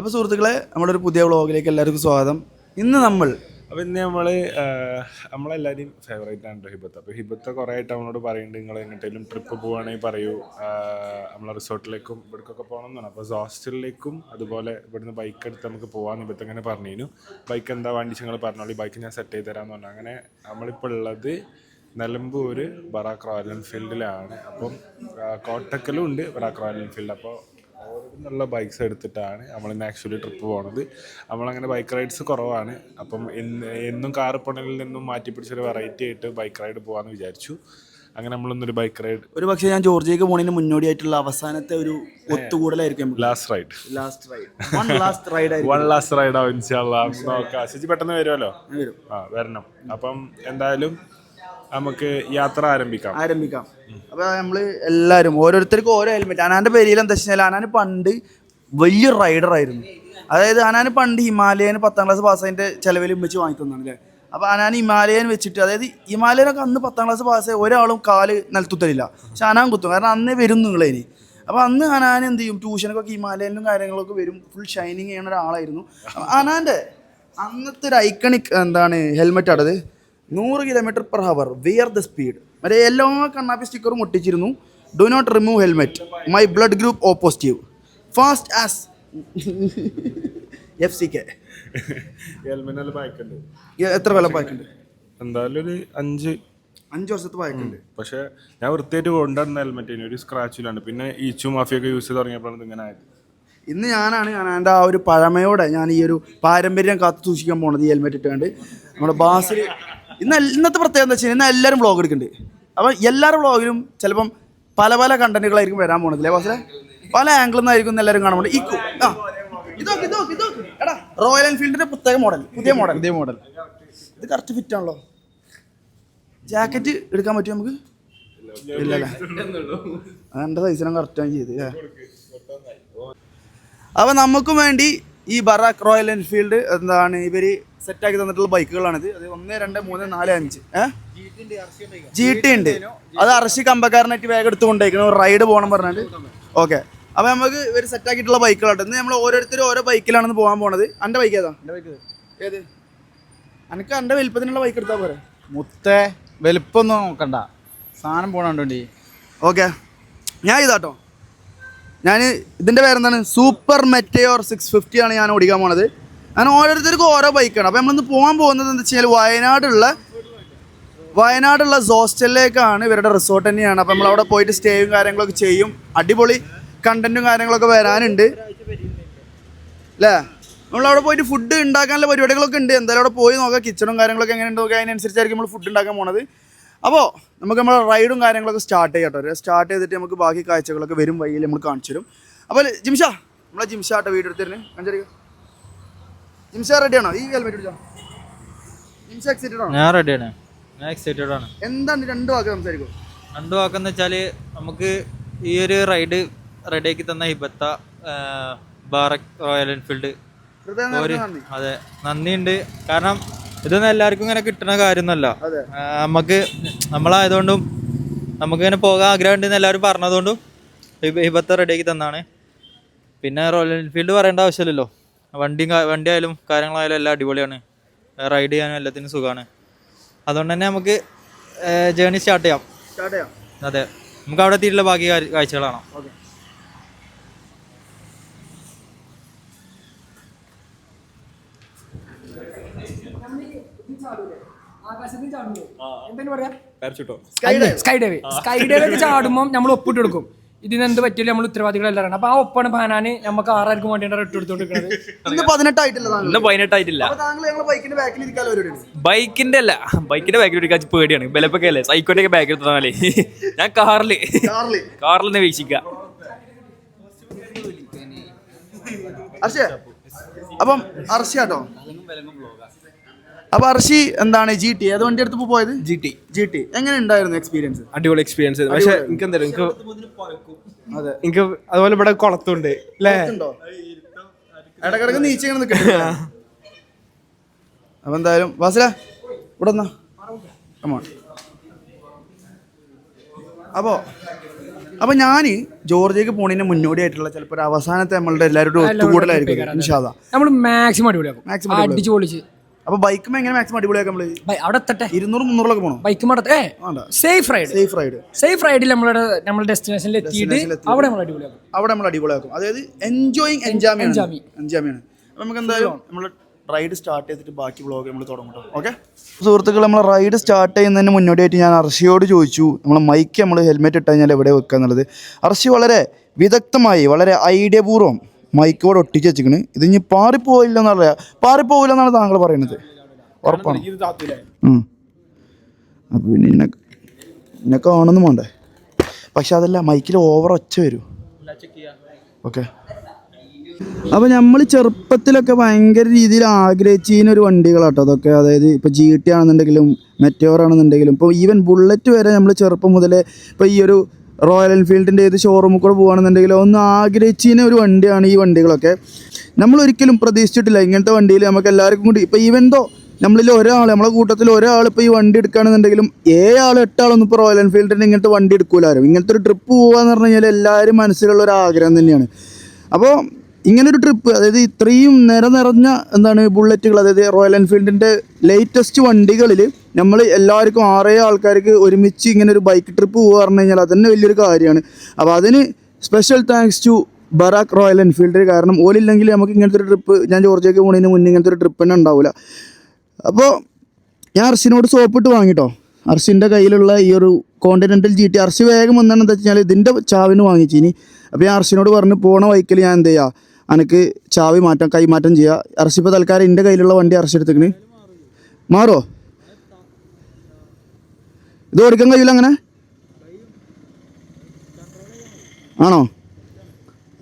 അപ്പോൾ സുഹൃത്തുക്കളെ നമ്മുടെ ഒരു പുതിയ വ്ളോഗിലേക്ക് എല്ലാവർക്കും സ്വാഗതം. ഇന്ന് നമ്മൾ അപ്പോൾ ഇന്ന് നമ്മൾ നമ്മളെല്ലാവരും ഫേവറേറ്റ് ആണ് ഹിബത്ത്. അപ്പൊ ഹിബത്ത് കുറെ ആയിട്ട് നമ്മളോട് പറയുന്നുണ്ട് നിങ്ങൾ എങ്ങോട്ടെങ്കിലും ട്രിപ്പ് പോവാണെങ്കിൽ പറയൂ. നമ്മളെ റിസോർട്ടിലേക്കും ഇവിടേക്കൊക്കെ പോകണം എന്നാണ് അപ്പോൾ ഹോസ്റ്റലിലേക്കും അതുപോലെ ഇവിടുന്ന് ബൈക്ക് എടുത്ത് നമുക്ക് പോകാമെന്ന് ഹിബത്ത് അങ്ങനെ പറഞ്ഞിരുന്നു. ബൈക്ക് എന്താ വണ്ടി നിങ്ങൾ പറഞ്ഞോളി ബൈക്ക് ഞാൻ സെറ്റ് ചെയ്ത് തരാമെന്ന് പറഞ്ഞു. അങ്ങനെ നമ്മളിപ്പോൾ ഉള്ളത് നിലമ്പൂർ ബറാക്ക് റോയൽ എൻഫീൽഡിലാണ് അപ്പം കോട്ടക്കലും ഉണ്ട് ബറാക്ക് റോയൽ എൻഫീൽഡ് അപ്പോൾ നിന്നുള്ള ബൈക്ക്സ് എടുത്തിട്ടാണ് നമ്മളിന്ന് ആക്ച്വലി ട്രിപ്പ് പോണത്. നമ്മളങ്ങനെ ബൈക്ക് റൈഡ്സ് കുറവാണ്. അപ്പം എന്ന് എന്നും കാർ പണലിൽ നിന്നും മാറ്റി പിടിച്ചൊരു വെറൈറ്റി ആയിട്ട് ബൈക്ക് റൈഡ് പോകാമെന്ന് വിചാരിച്ചു. അങ്ങനെ നമ്മളൊന്നൊരു ബൈക്ക് റൈഡ് ഒരു പക്ഷേ ഞാൻ ജോർജിയക്ക് പോണതിന് മുന്നോടിയായിട്ടുള്ള അവസാനത്തെ ഒരു ഒത്തുകൂടലായിരിക്കും last ride last ride one last ride one last ride ആവും നോക്കാം. പെട്ടെന്ന് വരുമല്ലോ? വരും. ആ വരണം. അപ്പം എന്തായാലും നമുക്ക് യാത്ര ആരംഭിക്കാം. ആരംഭിക്കാം. അപ്പൊ നമ്മൾ എല്ലാരും ഓരോരുത്തർക്കും ഓരോ ഹെൽമെറ്റ് അനാന്റെ പേരിൽ എന്താ വെച്ചാൽ അനാന് പണ്ട് വലിയ റൈഡർ ആയിരുന്നു. അതായത് അനാന് പണ്ട് ഹിമാലയൻ പത്താം ക്ലാസ് പാസ്സതിന്റെ ചെലവിൽ വെച്ച് വാങ്ങി തന്നാണ് അല്ലേ അപ്പൊ അനാൻ ഹിമാലയൻ വെച്ചിട്ട് അതായത് ഹിമാലയനൊക്കെ അന്ന് പത്താം ക്ലാസ് പാസ്സായ ഒരാളും കാൽ നിലത്തുത്തലില്ല. പക്ഷെ അനാൻ കുത്തും. കാരണം അന്നേ വരും നിങ്ങളതിന് അപ്പോൾ അന്ന് അനാൻ എന്ത് ചെയ്യും? ട്യൂഷനൊക്കെ ഹിമാലയനിലും കാര്യങ്ങളൊക്കെ വരും. ഫുൾ ഷൈനിങ് ചെയ്യുന്ന ഒരാളായിരുന്നു. അനാന്റെ അന്നത്തെ ഒരു ഐക്കണിക് എന്താണ് ഹെൽമെറ്റ് ആണത്? നൂറ് kilometre per hour wear the speed മറ്റേ എല്ലാ കണ്ണാപ്പി സ്റ്റിക്കറും ഒട്ടിച്ചിരുന്നു. Do not remove helmet my blood group O positive fast as F C K എത്ര വില പാക്കുണ്ട് എന്തായാലും ഒരു അഞ്ച്. അഞ്ച് വർഷത്തെ പാക്കുണ്ട് പക്ഷെ ഞാൻ വൃത്തിയായിട്ട് കൊണ്ടുവരുന്ന ഹെൽമെറ്റ് ഒരു സ്ക്രാച്ചിലാണ് പിന്നെ ഈച്ചു മാഫിയൊക്കെ യൂസ് ചെയ്ത് തുടങ്ങിയപ്പോഴാണ് ഇങ്ങനെ ആയത്. ഇന്ന് ഞാനാണ് ഞാൻ എന്റെ ആ ഒരു പഴമയോടെ ഞാൻ ഈ ഒരു പാരമ്പര്യം കാത്തു സൂക്ഷിക്കാൻ പോണത് ഈ ഹെൽമെറ്റ് ഇട്ടുകൊണ്ട്. നമ്മുടെ ബാസിൽ ഇന്ന് ഇന്നത്തെ പ്രത്യേകത എന്താ വെച്ചാൽ ഇന്ന് എല്ലാവരും വ്ളോഗ് എടുക്കുന്നുണ്ട് അപ്പം എല്ലാവരും വ്ളോഗിലും ചിലപ്പം പല പല കണ്ടന്റുകളായിരിക്കും വരാൻ പോണത് അല്ലേ ബാസിലെ? പല ആംഗിളിൽ നിന്നായിരിക്കും ഇന്ന് എല്ലാവരും കാണാൻ പോകുന്നത് ഈ ആ. ഇതൊക്കെ ഇതൊക്കെ ഇതൊക്കെ എടാ റോയൽ എൻഫീൽഡിന്റെ പ്രത്യേക മോഡൽ പുതിയ മോഡൽ പുതിയ മോഡൽ ഇത് കറക്റ്റ് ഫിറ്റ് ആണല്ലോ. ജാക്കറ്റ് എടുക്കാൻ പറ്റുമോ നമുക്ക്? ഇല്ലല്ലേ എന്റെ സൈസിനും കറക്റ്റാണ് ചെയ്ത് അപ്പം നമുക്കും വേണ്ടി ഈ ബറാക്ക് റോയൽ എൻഫീൽഡ് എന്താണ് ഇവർ സെറ്റാക്കി തന്നിട്ടുള്ള ബൈക്കുകളാണിത്. അത് ഒന്ന് രണ്ട് മൂന്ന് നാല് അഞ്ച്. ജി ടി ഉണ്ട്. അത് അറശി കമ്പക്കാരനായിട്ട് വേഗം എടുത്ത് കൊണ്ടേക്കണം. റൈഡ് പോകണം പറഞ്ഞാൽ ഓക്കെ. അപ്പോൾ നമുക്ക് ഇവർ സെറ്റാക്കിയിട്ടുള്ള ബൈക്കുകളാണ് ഇന്ന് നമ്മൾ ഓരോരുത്തരും ഓരോ ബൈക്കിലാണെന്ന് പോകാൻ പോണത്. എന്റെ ബൈക്ക് ഏതാ? ഏത്? എനിക്ക് എന്റെ വലിപ്പത്തിനുള്ള ബൈക്ക് എടുത്താൽ പോരെ? മുത്തേ വലിപ്പൊന്നും നോക്കണ്ട. സാധനം പോണുണ്ടോണ്ടി? ഓക്കെ. ഞാൻ ഇതാട്ടോ. ഞാൻ ഇതിന്റെ പേരെന്താണ്? സൂപ്പർ മെറ്റയോർ സിക്സ് ഫിഫ്റ്റി ആണ് ഞാൻ ഓടിക്കാൻ പോണത്. ഞാൻ ഓരോരുത്തർക്കും ഓരോ ബൈക്കാണ്. അപ്പോൾ നമ്മളിന്ന് പോകാൻ പോകുന്നത് എന്താ വെച്ച് കഴിഞ്ഞാൽ വയനാടുള്ള വയനാടുള്ള ഹോസ്റ്റലിലേക്കാണ് ഇവരുടെ റിസോർട്ട് തന്നെയാണ്. അപ്പോൾ നമ്മൾ അവിടെ പോയിട്ട് സ്റ്റേയും കാര്യങ്ങളൊക്കെ ചെയ്യും. അടിപൊളി കണ്ടന്റും കാര്യങ്ങളൊക്കെ വരാനുണ്ട്. അല്ലേ നമ്മളവിടെ പോയിട്ട് ഫുഡ് ഉണ്ടാക്കാനുള്ള പരിപാടികളൊക്കെ ഉണ്ട്. എന്തായാലും അവിടെ പോയി നോക്കാം. കിച്ചണും കാര്യങ്ങളൊക്കെ എങ്ങനെ നോക്കുക അതിനനുസരിച്ചായിരിക്കും നമ്മൾ ഫുഡ് ഉണ്ടാക്കാൻ പോണത്. അപ്പോൾ നമുക്ക് നമ്മുടെ റൈഡും കാര്യങ്ങളൊക്കെ സ്റ്റാർട്ട് ചെയ്യാം കേട്ടോ. സ്റ്റാർട്ട് ചെയ്തിട്ട് നമുക്ക് ബാക്കി കാഴ്ചകളൊക്കെ വരും വഴിയിൽ നമ്മൾ കാണിച്ചു തരും അപ്പോൾ ജിംഷ നമ്മളെ ജിംഷ ആട്ടോ വീഡിയോ എടുത്തിരുന്നു കാണിച്ചു ജിംഷ റെഡിയാണോ ഈ ഹെൽമെറ്റ് പിടിച്ചോ ജിംഷ എക്സൈറ്റഡ് ആണോ? ഞാൻ റെഡിയാണ് ഞാൻ എക്സൈറ്റഡ് ആണ്. എന്താണ് രണ്ട് വാക്ക് സംസാരിക്കും? രണ്ടു വാക്കെന്ന് വെച്ചാൽ നമുക്ക് ഈ ഒരു റൈഡ് റെഡിയാക്കി തന്ന ഹിബത്ത ബാറക് റോയൽ എൻഫീൽഡ്. ഹൃദയം ഒരു നന്ദി. അതെ നന്ദിയുണ്ട്. കാരണം ഇതൊന്നും എല്ലാവർക്കും ഇങ്ങനെ കിട്ടുന്ന കാര്യമൊന്നുമല്ല. അതെ. ആ, നമുക്ക് നമ്മളായതുകൊണ്ടും നമുക്ക് ഇങ്ങനെ പോകാൻ ആഗ്രഹം ഉണ്ടെന്ന് എല്ലാവരും പറഞ്ഞതുകൊണ്ടും ഹിബ- ഹിബത്ത റെഡിയാക്കി തന്നാണ്. പിന്നെ റോയൽ എൻഫീൽഡ് പറയേണ്ട ആവശ്യമില്ലല്ലോ. വണ്ടിയും കാ- വണ്ടി ആയാലും കാര്യങ്ങളായാലും എല്ലാം അടിപൊളിയാണ്. റൈഡ് ചെയ്യാനും എല്ലാത്തിനും സുഖമാണ് അതുകൊണ്ട് തന്നെ നമുക്ക് ജേണി സ്റ്റാർട്ട് ചെയ്യാം. സ്റ്റാർട്ട് ചെയ്യാം. അതെ. നമുക്ക് അവിടെ എത്തിയിട്ടുള്ള ബാക്കി കാഴ്ചകളാണ് okay. Sky dive sky dive ചാടുമ്പോൾ നമ്മൾ ഒപ്പിട്ട് കൊടുക്കും ഇതിന് എന്ത് പറ്റില്ല നമ്മൾ ഉത്തരവാദികളെല്ലാം അപ്പൊ ആ ഒപ്പാണ് പാനാന് നമുക്ക് ആറാർക്കും വേണ്ടിയാണ് ഇട്ട് എടുത്തോണ്ടിരിക്കുന്നത് ഇന്ന് പതിനെട്ടായിട്ടില്ല ഇന്ന് പതിനെട്ടായിട്ടില്ല. ബൈക്കിന്റെ ബാക്കിൽ ഇരിക്കാലോ ബൈക്കിന്റെ അല്ല ബൈക്കിന്റെ ബാക്കിൽ ഒരു പേടിയാണ്. ബലപ്പൊക്കെ അല്ലേ? സൈക്കോന്റെ ഒക്കെ ബാക്കിൽ തന്നാലേ ഞാൻ കാറിൽ കാറിൽ കാറിൽ നിന്ന് വീക്ഷിക്ക. അർഷ അപ്പം അർഷ കേട്ടോ അപ്പൊ അർഷി എന്താണ് ജി ടി ഏത് വണ്ടി എടുത്ത് പോയത്? ജി ടി ജി ടി എങ്ങനെ ഉണ്ടായിരുന്നു എക്സ്പീരിയൻസ് അടിപൊളി എക്സ്പീരിയൻസ് പക്ഷെ എനിക്ക് എന്താ എനിക്ക് അതെ എനിക്ക് അതുപോലെ ഇവിടെ കുളത്തുണ്ട് അല്ലേ ഇടക്കിടക്ക് നീച്ചിങ്ങനെ നിൽക്കട്ടെ. അപ്പൊ എന്തായാലും വാസല ഇവിടെ വന്നാ. കമോൺ അപ്പോ അപ്പൊ ഞാൻ ജോർജിയക്ക് പോണതിന് മുന്നോടിയായിട്ടുള്ള ചിലപ്പോൾ ഒരു അവസാനത്തെ നമ്മളുടെ എല്ലാവരുടെ ഒത്തുകൂടലായിരിക്കും. നമ്മൾ മാക്സിമം അടിപൊളിയാക്കും. മാക്സിമം. അടിച്ചു പൊളിച്ച്. അപ്പൊ ബൈക്കും എങ്ങനെ മാക്സിമം അടിപൊളിയാക്കാം നമ്മൾ? ബൈ, അവിടെ എത്തട്ടെ. ഇരുന്നൂറ് മുന്നൂറിലൊക്കെ പോകണം ബൈക്ക് മടത്ത് ഏ വേണ്ട. Safe ride safe ride safe റൈഡിൽ നമ്മളുടെ നമ്മുടെ ഡെസ്റ്റിനേഷനിൽ എത്തിയിട്ട് അവിടെ നമ്മൾ അടിപൊളിയാക്കും. അവിടെ നമ്മൾ അടിപൊളിയാക്കും. അതായത് എൻജോയിങ് എൻജാമി എൻജാമി. എൻജാമിയാണ് നമുക്ക് എന്തായാലും നമ്മൾ റൈഡ് സ്റ്റാർട്ട് ചെയ്തിട്ട് ബാക്കി വ്ളോഗ് നമ്മൾ തുടങ്ങും ഓക്കെ സുഹൃത്തുക്കൾ നമ്മൾ റൈഡ് സ്റ്റാർട്ട് ചെയ്യുന്നതിന് മുന്നോടിയായിട്ട് ഞാൻ അർഷിയോട് ചോദിച്ചു നമ്മൾ മൈക്ക് നമ്മൾ ഹെൽമെറ്റ് ഇട്ട് കഴിഞ്ഞാൽ എവിടെ വെക്കുക എന്നുള്ളത്. അർഷി വളരെ വിദഗ്ധമായി വളരെ ഐഡിയപൂർവം മൈക്കോട് ഒട്ടിച്ച് വെച്ചിക്കണ് ഇത് ഇനി പാറിപ്പോയില്ല എന്നറിയാം പാറിപ്പോവില്ല എന്നാണ് താങ്കൾ പറയുന്നത് ഉറപ്പാണ് ഉം. അപ്പോൾ പിന്നെ ഇന്നെ ഇന്നെ കാണുന്നു വേണ്ടേ പക്ഷെ അതല്ല മൈക്കിൽ ഓവർ ഒച്ച വരും. ഓക്കെ അപ്പോൾ നമ്മൾ ചെറുപ്പത്തിലൊക്കെ ഭയങ്കര രീതിയിൽ ആഗ്രഹിച്ചിരുന്ന ഒരു വണ്ടികളാട്ടോ. അതൊക്കെ അതായത് ഇപ്പോൾ ജി ടി ആണെന്നുണ്ടെങ്കിലും മെറ്റോർ ആണെന്നുണ്ടെങ്കിലും ഇപ്പോൾ ഈവൻ ബുള്ളറ്റ് വരെ നമ്മൾ ചെറുപ്പം മുതലേ ഇപ്പോൾ ഈ ഒരു റോയൽ എൻഫീൽഡിന്റെ ഏത് ഷോറൂമിൽ കൂടെ പോകുകയാണെന്നുണ്ടെങ്കിൽ ഒന്ന് ആഗ്രഹിച്ചിരുന്ന ഒരു വണ്ടിയാണ് ഈ വണ്ടികളൊക്കെ. നമ്മൾ ഒരിക്കലും പ്രതീക്ഷിച്ചിട്ടില്ല. ഇങ്ങനത്തെ വണ്ടിയിൽ നമുക്ക് എല്ലാവർക്കും കൂടി ഇപ്പോൾ ഈവൻ ദോ നമ്മളിൽ ഒരാൾ നമ്മളെ കൂട്ടത്തിൽ ഒരാൾ ഇപ്പോൾ ഈ വണ്ടി എടുക്കുകയാണെന്നുണ്ടെങ്കിലും ഏഴാൾ എട്ടാളൊന്നും ഇപ്പോൾ റോയൽ എൻഫീൽഡിന്റെ ഇങ്ങനത്തെ വണ്ടി എടുക്കൂലാരും. ഇങ്ങനത്തെ ഒരു ട്രിപ്പ് പോകുക എന്ന് പറഞ്ഞു കഴിഞ്ഞാൽ എല്ലാവരും മനസ്സിലുള്ള ഒരു ആഗ്രഹം തന്നെയാണ്. അപ്പോൾ ഇങ്ങനൊരു ട്രിപ്പ് അതായത് ഇത്രയും നിര നിറഞ്ഞ എന്താണ് ബുള്ളറ്റുകൾ അതായത് റോയൽ എൻഫീൽഡിന്റെ ലേറ്റസ്റ്റ് വണ്ടികളിൽ നമ്മൾ എല്ലാവർക്കും ആറേ ആൾക്കാർക്ക് ഒരുമിച്ച് ഇങ്ങനെ ഒരു ബൈക്ക് ട്രിപ്പ് പോകുക പറഞ്ഞു കഴിഞ്ഞാൽ അതന്നെ വലിയൊരു കാര്യമാണ്. അപ്പോൾ അതിന് special thanks to Barack Royal Enfield കാരണം ഓലില്ലെങ്കിൽ നമുക്ക് ഇങ്ങനത്തെ ഒരു ട്രിപ്പ് ഞാൻ ജോർജിയൊക്കെ പോണതിന് മുന്നേ ഇങ്ങനത്തെ ഒരു ട്രിപ്പ് തന്നെ ഉണ്ടാവില്ല അപ്പോൾ ഞാൻ അർഷിനോട് സോപ്പിട്ട് വാങ്ങിട്ടോ അർഷിന്റെ കയ്യിലുള്ള ഈ ഒരു കോണ്ടിനെന്റൽ ജി ടി അർഷി വേഗം വെച്ച് വെച്ചാൽ ഇതിന്റെ ചാവിന് വാങ്ങിച്ചിനി. അപ്പോൾ ഞാൻ അർഷിനോട് പറഞ്ഞു പോണ വൈക്കിൽ ഞാൻ എന്ത് ചെയ്യുക എനിക്ക് ചാവി മാറ്റാം കൈമാറ്റം ചെയ്യുക ഇപ്പോൾ തൽക്കാലം എന്റെ കയ്യിലുള്ള വണ്ടി അറസ്റ്റ് എടുത്തേക്കണ്. മാറോ? ഇത് ഓടിക്കാൻ കഴിയില്ല അങ്ങനെ? ആണോ?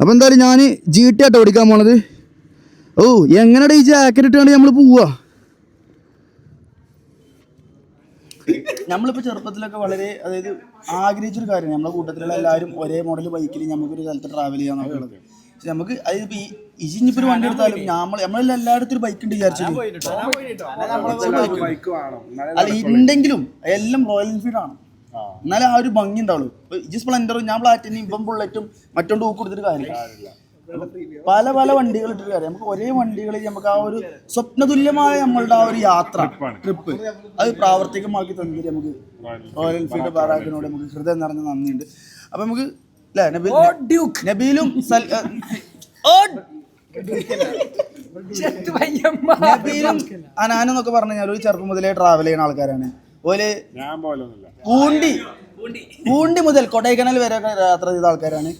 അപ്പോൾ എന്തായാലും ഞാൻ ജി ടി ആട്ടോ ഓടിക്കാൻ പോണത്. ഓ എങ്ങനെയാണ് ഈ ജാക്കറ്റ് ഇട്ടുകൊണ്ട് നമ്മൾ പോവുക നമ്മളിപ്പോൾ ചെറുപ്പത്തിലൊക്കെ വളരെ അതായത് ആഗ്രഹിച്ചൊരു കാര്യമാണ്. നമ്മളെ കൂട്ടത്തിലുള്ള എല്ലാവരും ഒരേ മോഡൽ ബൈക്കിൽ നമുക്കൊരു സ്ഥലത്ത് ട്രാവൽ ചെയ്യാൻ പക്ഷെ നമുക്ക് അതിപ്പോ ഇജിഞ്ഞിപ്പൊരു ഒരു വണ്ടി എടുത്താലും നമ്മൾ നമ്മളെല്ലാം എല്ലായിടത്തും ഒരു ബൈക്ക് ഉണ്ട് വിചാരിച്ചു അല്ല ഉണ്ടെങ്കിലും എല്ലാം റോയൽ എൻഫീൽഡ് ആണ്. എന്നാലേ ആ ഒരു ഭംഗി ഉണ്ടാവുള്ളൂ. ഇജി സ്പ്ലെൻഡറും ഞാൻ പ്ലാറ്റിനും ഇപ്പം ബുള്ളറ്റും മറ്റൊണ്ട് ഊക്ക് കൊടുത്തിട്ട് കാര്യമില്ല. പല പല വണ്ടികൾ ഇട്ടിട്ട് കാര്യം നമുക്ക് ഒരേ വണ്ടികളിൽ നമുക്ക് ആ ഒരു സ്വപ്നതുല്യമായ നമ്മളുടെ ആ ഒരു യാത്ര ട്രിപ്പ് അത് പ്രാവർത്തികമാക്കി തന്നിട്ട് നമുക്ക് റോയൽ എൻഫീൽഡ് ബാറാക്കിനോട് നമുക്ക് ഹൃദയം നിറഞ്ഞ നന്ദിയുണ്ട്. അപ്പൊ നമുക്ക് നബീലും നബീലും അനാനും എന്നൊക്കെ പറഞ്ഞു കഴിഞ്ഞാൽ ഒരു ചെറുപ്പം മുതലേ ട്രാവൽ ചെയ്യുന്ന ആൾക്കാരാണ്. ഓൽ പൂണ്ടി പൂണ്ടി മുതൽ കൊടൈക്കനാൽ വരെ ഒക്കെ യാത്ര ചെയ്ത ആൾക്കാരാണ്.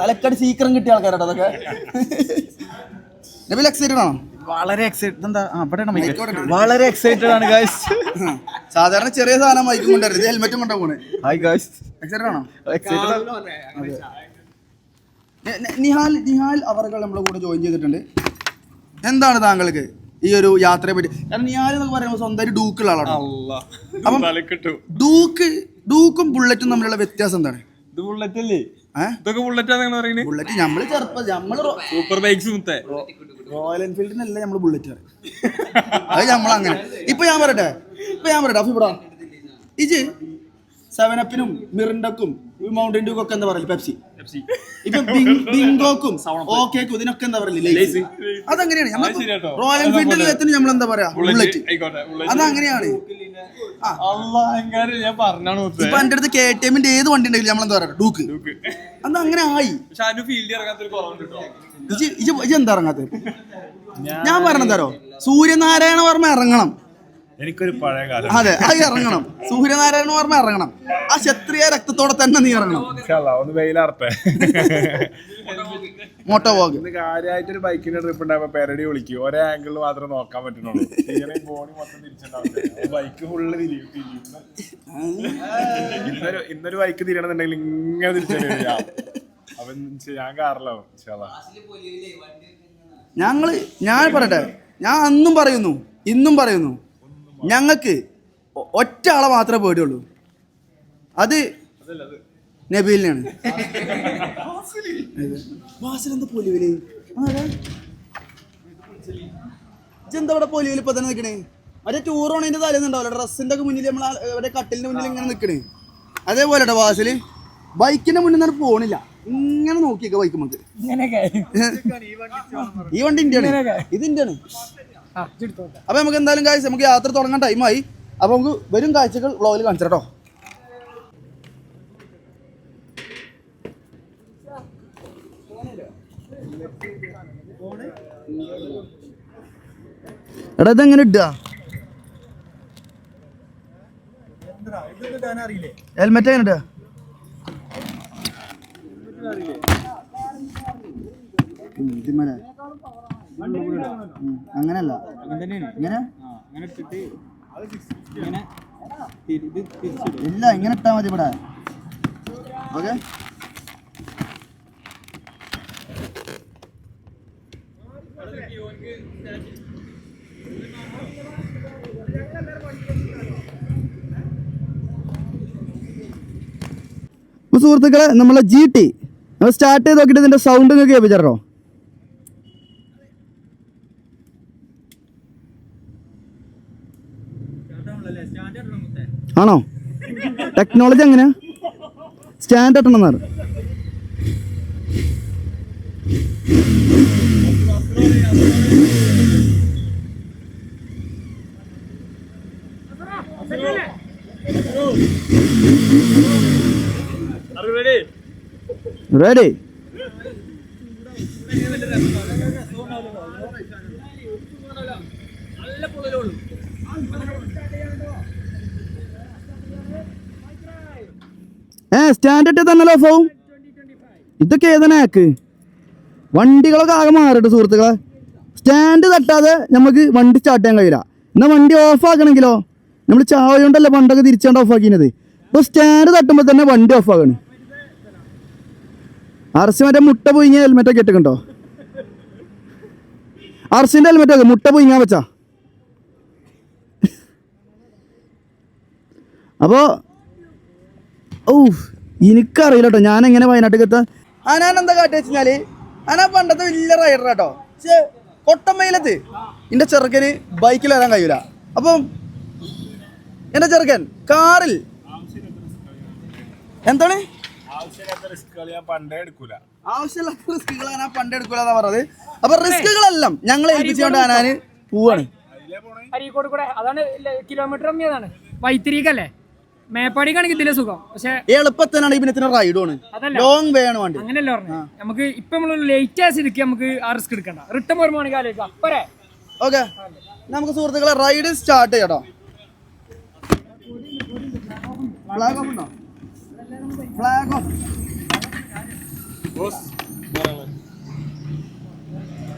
തലക്കടി സീക്രം കിട്ടിയ ആൾക്കാരാണ് അതൊക്കെ. നബിൽ എക്സൈറ്റഡ് ആണോ? വളരെ എക്സൈറ്റഡ് എന്താ Mic. വളരെ എക്സൈറ്റഡ് ആണ് ഗായ്സ് സാധാരണ ചെറിയ സാധനം മൈക്കും കൊണ്ടുവരുന്നത് ഹെൽമെറ്റും കൊണ്ടാ പോണേ ഹായ് ഗായ്സ് എക്സൈറ്റഡ് ആണോ? എക്സൈറ്റഡ് നിഹാൽ നിഹാൽ അവറുകൾ നമ്മുടെ കൂടെ ജോയിൻ ചെയ്തിട്ടുണ്ട്. എന്താണ് താങ്കൾക്ക് ഈ ഒരു യാത്രയെ പറ്റി? കാരണം നിഹാൽ എന്നൊക്കെ പറയുമ്പോൾ സ്വന്തമായിട്ട് ഡൂക്കുള്ള ആളാണ്. അപ്പം ഡൂക്ക് ഡൂക്കും ബുള്ളറ്റും തമ്മിലുള്ള വ്യത്യാസം എന്താണ്? ഇത് ബുള്ളറ്റ് അല്ലേ? ബുള്ളറ്റ് പറയുന്നത് ബുള്ളറ്റ് നമ്മൾ ചെറുപ്പം നമ്മൾ സൂപ്പർ ബൈക്സ് മുത്തേ. റോയൽ എൻഫീൽഡിനല്ല നമ്മൾ ബുള്ളറ്റ് അത് നമ്മൾ അങ്ങനെ ഇപ്പൊ ഞാൻ പറയട്ടെ? ഇപ്പൊ ഞാൻ പറയട്ടെ അഫിബടാ ഇജ് സെവൻ അപ്പിനും മിറിൻഡക്കും മൗണ്ടൻ ഡ്യൂക്കും ഒക്കെ എന്താ പറയൽ? പെപ്സി ഇപ്പൊ ബിങ്- ബിങ്കോക്കും ഓക്കേക്കും ഇതിനൊക്കെ എന്താ പറയൽ? ലേസ് അതങ്ങനെയാണ്. നമ്മൾ റോയൽ എൻഫീൽഡിൽ എത്തുന്ന നമ്മൾ എന്താ പറയാ ബുള്ളറ്റ് അതങ്ങനെയാണ്. ഇപ്പൊ എന്റെ അടുത്ത് കെ ടി എമ്മിന്റെ ഏത് വണ്ടി ഉണ്ടെങ്കിലും നമ്മൾ എന്താ പറയാ ഡൂക്ക് അന്ന് അങ്ങനെ ആയി ഇജ് എന്താ ഇറങ്ങാത്തത് ഞാൻ പറഞ്ഞെന്താരോ സൂര്യനാരായണ വർമ്മ ഇറങ്ങണം. എനിക്കൊരു പഴയ കാലം. അതെ അത് ഇറങ്ങണം. സൂര്യനാരായണ വർമ്മ ഇറങ്ങണം. ആ ക്ഷത്രിയ രക്തത്തോടെ തന്നെ നീ ഇറങ്ങണം. ഇൻഷാല്ലാ, ഒന്ന് വെയിലാർത്തെ മോട്ടോ വോഗ് ഇന്ന് കാര്യമായിട്ടൊരു ബൈക്കിന്റെ ട്രിപ്പ് ഉണ്ടായപ്പോ പെരടി വിളിക്കും. ഒരേ ആംഗിളിൽ മാത്രമേ നോക്കാൻ പറ്റുന്നുള്ളൂ ഇങ്ങനെ ബോഡി മൊത്തം തിരിച്ചിട്ടുണ്ടാവും ബൈക്ക് ഫുള്ള് തിരിയും തിരിയും. ഇന്നൊരു ഇന്നൊരു ബൈക്ക് തിരിയണമെന്നുണ്ടെങ്കിൽ ഇങ്ങനെ തിരിച്ചു അപ്പൊ ഞാൻ കാറിലാവും ഇൻഷാല്ലാ. ഞങ്ങൾ ഞാൻ പറയട്ടെ. ഞാൻ അന്നും പറയുന്നു ഇന്നും പറയുന്നു. ഞങ്ങൾക്ക് ഒറ്റ ആളെ മാത്രമേ പേടിയുള്ളൂ. അത് നബീലിനാണ് വാസിൽ എന്താ പൊലിവിൽ? ഇതെന്താ അവിടെ പൊലിവിൽ ഇപ്പൊ തന്നെ നിൽക്കണേ മറ്റേ ടൂർ ഓണേന്റെ തലേന്നുണ്ടാവില്ല ഡ്രസ്സിന്റെ ഒക്കെ മുന്നിൽ നമ്മൾ ഇവിടെ കട്ടിലിന്റെ മുന്നിൽ ഇങ്ങനെ നിൽക്കണേ അതേപോലെ വാസിൽ. ബൈക്കിന്റെ മുന്നിൽ നിന്ന് പോണില്ല. ഇങ്ങനെ നോക്കിയൊക്കെ ബൈക്ക് നമുക്ക്. ഇങ്ങനെയൊക്കെ. ഈ വണ്ടി ഇന്ത്യയാണ്. ഇത് ഇന്ത്യയാണ്. ആ ഇതെടുത്തോ അപ്പൊ നമുക്ക് എന്തായാലും കാഴ്ച നമുക്ക് യാത്ര തുടങ്ങാൻ ടൈമായി അപ്പൊ നമുക്ക് വരും കാഴ്ചകൾ വ്ളോഗിൽ കാണിച്ചു കേട്ടോ എടാ ഇതെങ്ങനെ ഇടുക? ഹെൽമെറ്റ് എങ്ങനെ ഇടുക? ഇതിന്മേലെ. ഉം, അങ്ങനല്ല. ഇങ്ങനെ? ഇല്ല ഇങ്ങനെ ഇട്ടാ മതി ഇവിടെ. ഓക്കെ? സുഹൃത്തുക്കളെ നമ്മളെ ജി ടി നമ്മൾ സ്റ്റാർട്ട് ചെയ്ത് നോക്കിയിട്ട് ഇതിന്റെ സൗണ്ട് നിങ്ങൾക്ക് കേൾപ്പിച്ചോ ആണോ? ടെക്നോളജി എങ്ങനെയാ? സ്റ്റാൻഡ് എട്ടണം എന്നാണ്. റെഡി ഏ സ്റ്റാൻഡേർഡ് തന്നല്ലോ ഫോം ഇതൊക്കെ ഏതാണ് വണ്ടികളൊക്കെ ആകെ മാറിട്ട് സുഹൃത്തുക്കളെ. സ്റ്റാൻഡ് തട്ടാതെ നമുക്ക് വണ്ടി സ്റ്റാർട്ട് ചെയ്യാൻ കഴിയില്ല. എന്നാൽ വണ്ടി ഓഫ് ആക്കണമെങ്കിലോ നമ്മൾ ചാവയോണ്ടല്ലേ പണ്ടൊക്കെ തിരിച്ചാണ്ട് ഓഫ് ആക്കിയത് ഇപ്പോൾ സ്റ്റാൻഡ് തട്ടുമ്പോൾ തന്നെ വണ്ടി ഓഫ് ആകണ് അർസി മറ്റേ മുട്ട പൊയിങ്ങിയ ഹെൽമെറ്റൊക്കെ ഇട്ടുണ്ടോ അർസിന്റെ ഹെൽമെറ്റൊക്കെ മുട്ട പൊയിങ്ങാൻ വെച്ചാ. അപ്പോ ഓ എനിക്കറിയില്ല കേട്ടോ ഞാൻ എങ്ങനെ വയനാട്ടിൽ എത്താ അനാൻ എന്താ കാട്ടി വെച്ചാൽ അനാ പണ്ടത്തെ വലിയ റൈഡർ കേട്ടോ പക്ഷേ കൊട്ടമ്മയിലത്ത്. എന്റെ ചെറുക്കന് ബൈക്കിൽ വരാൻ കഴിയൂല. അപ്പം എന്റെ ചെറുക്കൻ കാറിൽ. എന്താണ്? ആവശ്യമില്ലാത്ത റിസ്കുകൾ ഞാൻ പണ്ടേ എടുക്കൂല. പണ്ടെടുക്കൂല എന്നാ പറഞ്ഞത്. അപ്പൊ റിസ്കുകളെല്ലാം ഞങ്ങളെ ഏൽപ്പിച്ചുകൊണ്ട് അനാന് പോവാണ്. അരീക്കോട് കൂടെ അതാണ് കിലോമീറ്റർ കമ്മിയതാണ്. വൈത്തിരിക്കല്ലേ? മേപ്പാടിക്കാണെങ്കിൽ ഇതിലെ സുഖം. പക്ഷെ എളുപ്പത്തിനാണ്. ലോങ് വേ ആണ് വണ്ടി. അങ്ങനെയല്ല പറഞ്ഞു. നമുക്ക് ഇപ്പൊ നമ്മൾ ലേറ്റ് ആയി നമുക്ക് ആ റിസ്ക് എടുക്കണ്ട. റിട്ടേൺ വരുമ്പോഴാണെങ്കിൽ ആലോചിക്കാം. ഓക്കെ നമുക്ക് സുഹൃത്തുക്കളെ റൈഡ് സ്റ്റാർട്ട് ചെയ്യട്ടോ. ഫ്ലാഗ് ഓഫ് ഉണ്ടോ? ഫ്ലാഗ് ഓഫ്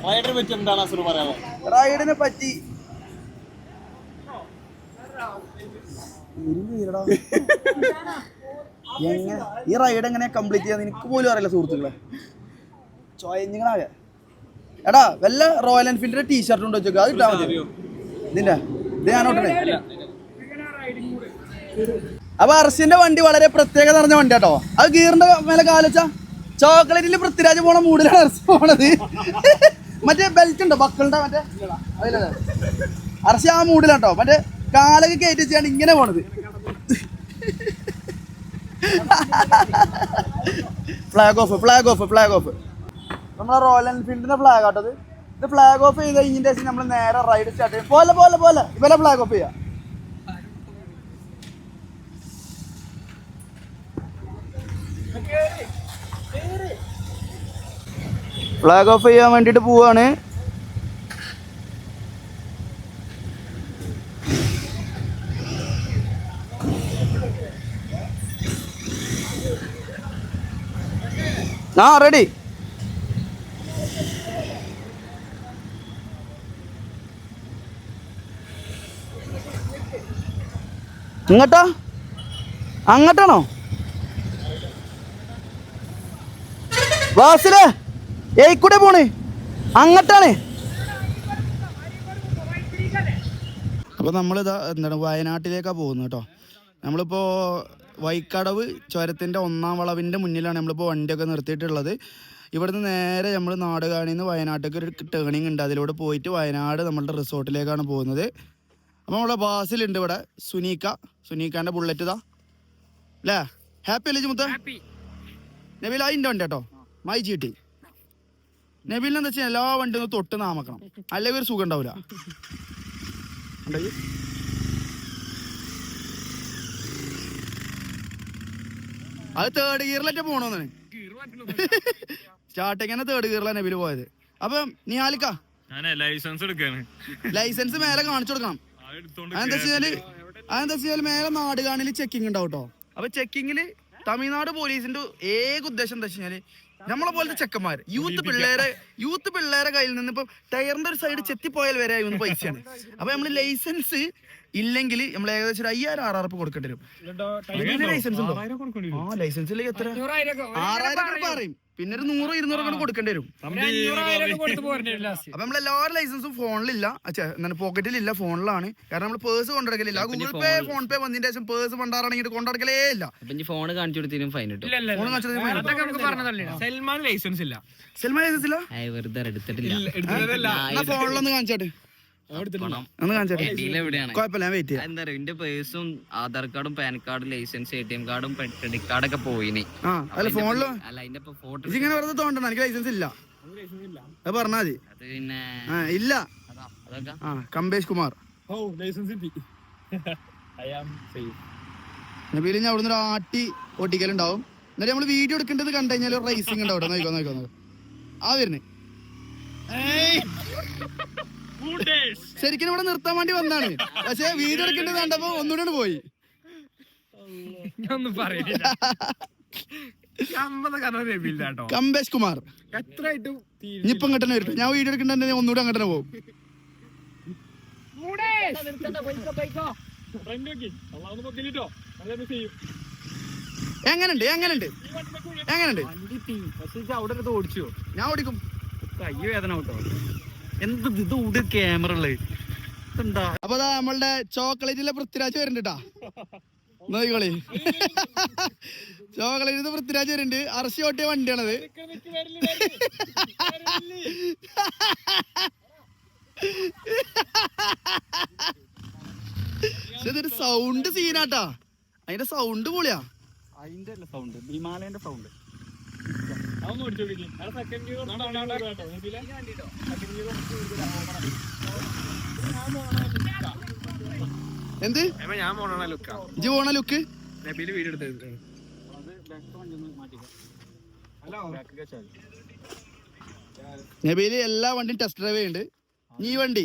റൈഡറെ പറ്റി എന്താണ് അസുർ പറയാതെ റൈഡിനെ പറ്റി ഇരുന്ന് തീരെടാ. എങ്ങനെ? ഈ റൈഡ് എങ്ങനെ കംപ്ലീറ്റ് ചെയ്യാൻ എനിക്ക് പോലും അറിയില്ല സുഹൃത്തുക്കളെ. ചോയഞ്ഞിങ്ങളാകെ എടാ വല്ല റോയൽ എൻഫീൽഡിന്റെ ടീഷർട്ട് ഉണ്ടോ വെച്ചോ അത് ഇട്ടാ മതി. ഇതിന്റെ ഇത് ഞാനോട്ടേ അപ്പൊ അർസിന്റെ വണ്ടി വളരെ പ്രത്യേകത നിറഞ്ഞ വണ്ടി കേട്ടോ അത് ഗീറിന്റെ മേലെ കാലച്ച ചോക്ലേറ്റിൽ പൃഥ്വിരാജ് പോണ മൂടിലാണ് അർസി പോണത്. മറ്റേ ബെൽറ്റ് ഉണ്ടോ? ബക്കളുടെ മറ്റേ? അതിലല്ലേ അർസി ആ മൂഡിലാട്ടോ. മറ്റേ കാലൊക്കെ കയറ്റി വെച്ചാണ് ഇങ്ങനെ പോണത്. Flag off flag off flag off നമ്മളെ റോയൽ എൻഫീൽഡിന്റെ ഫ്ലാഗ് ആട്ടത് ഇത്. ഫ്ലാഗ് ഓഫ് ചെയ്ത് കഴിഞ്ഞിട്ട് നമ്മൾ നേരെ റൈഡ് സ്റ്റാർട്ട് ചെയ്യും. പോലെ പോലെ പോലെ. ഇവരെ ഫ്ലാഗ് ഓഫ് ചെയ്യാം. ഫ്ലാഗ് ഓഫ് ചെയ്യാൻ വേണ്ടിയിട്ട് പോവാണ്. ആ റെഡി ഇങ്ങോട്ടാ? അങ്ങോട്ടാണോ? വാസിലേ ഏക്കൂടെ പോണേ. അങ്ങട്ടാണ്. അപ്പോൾ നമ്മളിതാ എന്താണ് വയനാട്ടിലേക്കാ പോകുന്നത് കേട്ടോ. നമ്മളിപ്പോൾ വൈക്കടവ് ചുരത്തിന്റെ ഒന്നാം വളവിന്റെ മുന്നിലാണ് നമ്മളിപ്പോൾ വണ്ടിയൊക്കെ നിർത്തിയിട്ടുള്ളത്. ഇവിടുന്ന് നേരെ നമ്മൾ നാടുകാണിയിൽ നിന്ന് വയനാട്ടിലേക്ക് ഒരു ടേണിംഗ് ഉണ്ട്. അതിലൂടെ പോയിട്ട് വയനാട് നമ്മളുടെ റിസോർട്ടിലേക്കാണ് പോകുന്നത്. അപ്പോൾ നമ്മളെ ബാസിലുണ്ട് ഇവിടെ. സുനീക്ക. സുനീക്കാന്റെ ബുള്ളറ്റ് ഇതാ. അല്ലേ ഹാപ്പി അല്ലേ ചുമത്ത നബീൽ അതിന്റെ വണ്ടി കേട്ടോ. മൈ ജി ടി നബീലിന് എന്താ വെച്ചാൽ എല്ലാ വണ്ടിയും തൊട്ട് നാമക്കണം. അല്ലെങ്കിൽ ഒരു സുഖം ഉണ്ടാവില്ല ഉണ്ടോ അത് തേർഡ് ഗിയറിലൊക്കെ പോണോന്നാണ് സ്റ്റാർട്ടിങ് തന്നെ തേർഡ് ഗിയറിലാണ് നബിൽ പോയത്. അപ്പൊ നീ ആലിക്ക ലൈസൻസ് എടുക്കാണ്. ലൈസൻസ് മേലെ കാണിച്ചു കൊടുക്കണം. അതെന്താ വെച്ചാൽ അതെന്താ വെച്ചാൽ മേലെ നാടുകാണിൽ ചെക്കിംഗ് ഉണ്ടാവും കേട്ടോ അപ്പൊ ചെക്കിങ്ങിൽ തമിഴ്നാട് പോലീസിന്റെ ഏക ഉദ്ദേശം എന്താ വെച്ചാൽ നമ്മളെ പോലത്തെ ചെക്കന്മാർ യൂത്ത് പിള്ളേരെ യൂത്ത് പിള്ളേരെ കയ്യിൽ നിന്ന് ഇപ്പൊ ടയറിന്റെ ഒരു സൈഡ് ചെത്തിപ്പോയാൽ വരെ പൈസയാണ്. അപ്പൊ നമ്മൾ ലൈസൻസ് ഇല്ലെങ്കിൽ നമ്മൾ ഏകദേശം ഒരു അയ്യായിരം ആറ് ഉറുപ്പ് കൊടുക്കേണ്ടി വരും. ലൈസൻസ് ഉണ്ടോ? ആ ലൈസൻസ് ഇല്ലെങ്കിൽ എത്ര? ആറായിരം രൂപ പറയും. പിന്നെ ഒരു നൂറോ ഇരുന്നൂറോ കൂടെ കൊടുക്കേണ്ടി വരും. അപ്പൊ നമ്മൾ എല്ലാവരും ലൈസൻസും ഫോണിലില്ല അച്ഛാ എന്താണ് പോക്കറ്റിലില്ല ഫോണിലാണ് കാരണം നമ്മൾ പേഴ്സ് കൊണ്ടെടുക്കലില്ല ഗൂഗിൾ പേ ഫോൺ പേ വന്നതിന് ശേഷം പേഴ്സ് പണ്ടാറാണെങ്കിൽ കൊണ്ടെടുക്കലേ ഇല്ല. ഫോൺ കാണിച്ചു കൊടുത്തതിനും ഫൈൻ സൽമാൻ ലൈസൻസ് ഇല്ല. സെൽമാൻ ലൈസൻസ് ഇല്ല? വെറുതെ എടുത്തിട്ടില്ല. ഫോണിലൊന്ന് കാണിച്ചാട്ട്. പണം. ഒന്ന് കാണിച്ചാട്ട്? ഡീൽ എവിടെയാണ്? കുഴപ്പമില്ല ഞാൻ വെയിറ്റ് ചെയ്യാം. എന്താ പറയുക എന്റെ പേഴ്സും ആധാർ കാർഡും പാൻ കാർഡും ലൈസൻസ് എ ടി എം കാർഡും ക്രെഡിറ്റ് കാർഡൊക്കെ പോയിനി. ആ അല്ല ഫോണിലോ അല്ല അതിന്റെ ഫോട്ടോ ഇതിങ്ങനെ വെറുതെ തോണ്ടണം എനിക്ക് ലൈസൻസ് ഇല്ല. അത് പറഞ്ഞാ മതി. പിന്നെ ആ ഇല്ല. ആ കമ്പേഷ് കുമാർ. ഓ ലൈസൻസ് കിട്ടി. ഐ ആം സേഫ് നബീൽ ആട്ടി ഓട്ടിക്കലുണ്ടാവും എന്നിട്ട് നമ്മൾ വീഡിയോ എടുക്കേണ്ടത് കണ്ടു കഴിഞ്ഞാൽ റേസിംഗ് ഉണ്ടാവും നോക്കോ നോക്കോ നോക്കോ. ആ വരുന്നേ. ശരിക്കും ഇവിടെ നിർത്താൻ വേണ്ടി വന്നാണ്. പക്ഷെ വീട് എടുക്കേണ്ടത് കണ്ടപ്പോ ഒന്നുകൂടെ പോയി. ഒന്നും പറയില്ല. കേട്ടോ കമ്പേഷ് കുമാർ. എത്രയായിട്ടും ഇനിയിപ്പം ഇങ്ങോട്ട് തന്നെ ഞാൻ വീഡിയോ എടുക്കണ്ട ഒന്നുകൂടെ അങ്ങോട്ട് തന്നെ പോകും. എങ്ങനുണ്ട് എങ്ങനുണ്ട്? എങ്ങനുണ്ട്? അവിടെ ഓടിച്ചോ. ഞാൻ ഓടിക്കും. കൈ വേദന കേട്ടോ എന്ത് ഇത് ഇവിടെ ക്യാമറ ഉള്ളത് എന്താ അപ്പൊ നമ്മളുടെ ചോക്ലേറ്റിലെ പൃഥ്വിരാജ് വരുന്നുണ്ട് നോക്കിക്കോളി. ചോക്ലേറ്റിന്റെ പൃഥ്വിരാജ് വരുന്നുണ്ട്. അറസി ഓട്ടിയ വണ്ടിയാണത്. പക്ഷെ ഇതൊരു സൗണ്ട് സീനാട്ടാ അതിന്റെ സൗണ്ട് പൊളിയാ. അതിന്റെ സൗണ്ട് ഹിമാലയന്റെ സൗണ്ട് എന്ത്? ഞാൻ പോണ ലുക്ക. ഇജ്ജ് പോണ ലുക്ക്? നബീൽ വീഡിയോ എടുത്തത് നബീൽ എല്ലാ വണ്ടിയും ടെസ്റ്റ് ഡ്രൈവ് ഉണ്ട് നീ വണ്ടി?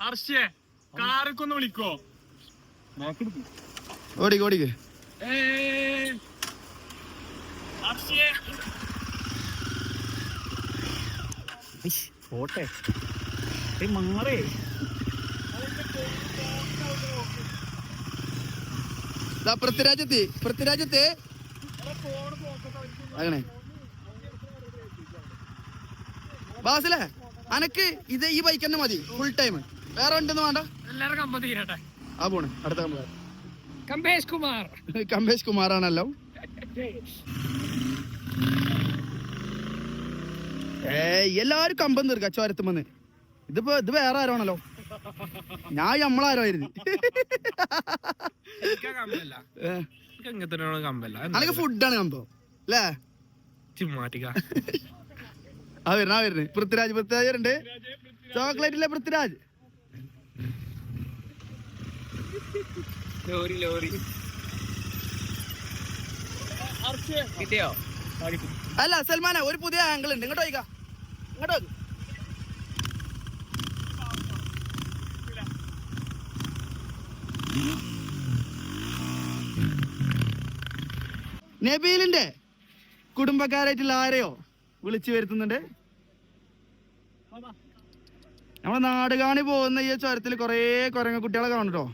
ഹർഷേ കാറൊക്കെ വിളിക്കോ. ഓടിക്കോടിക്ക് പോട്ടെ. മാറേ. പൃഥ്വിരാജെത്തി പൃഥ്വിരാജെത്തി. അങ്ങനെ ബാസിലെ അനക്ക് ഇത് ഈ ബൈക്ക് തന്നെ മതി ഫുൾ ടൈം വേറെ ഉണ്ടെന്ന് വേണ്ട. എല്ലാവരും കമ്പം തീരട്ടെ ആ പോണ് അടുത്ത കമ്പ കമ്പേഷ് കുമാർ. കമ്പേഷ് കുമാറാണല്ലോ. ഏയ് എല്ലാരും കമ്പം തീർക്ക ചോരത്തുമെന്ന് ഇതിപ്പോ ഇത് വേറെ ആരാണല്ലോ? ഞാൻ നമ്മളാരോ ആയിരുന്നു കമ്പല്ല. ഏ, ഇങ്ങനത്തെ കമ്പല്ല. അനക്ക് ഫുഡാണ് കമ്പം അല്ലേ? ആ വരുന്ന ആ വരുന്നത് പൃഥ്വിരാജ് പൃഥ്വിരാജ് വരുന്നുണ്ട് ചോക്ലേറ്റിലെ പൃഥ്വിരാജ്? Lorry lorry. കിട്ടിയോ? അല്ല സൽമാന ഒരു പുതിയ ആംഗിൾ ഉണ്ട്. ഇങ്ങോട്ട് വയ്ക്കാം. ഇങ്ങോട്ട് നോക്ക്. നബീലിന്റെ കുടുംബക്കാരായിട്ടുള്ള ആരെയോ വിളിച്ചു വരുത്തുന്നുണ്ട്? നമ്മളെ നാട് കാണി പോകുന്ന ഈ ചുരത്തിൽ കൊറേ കുരങ്ങ കുട്ടികളെ കാണുട്ടോ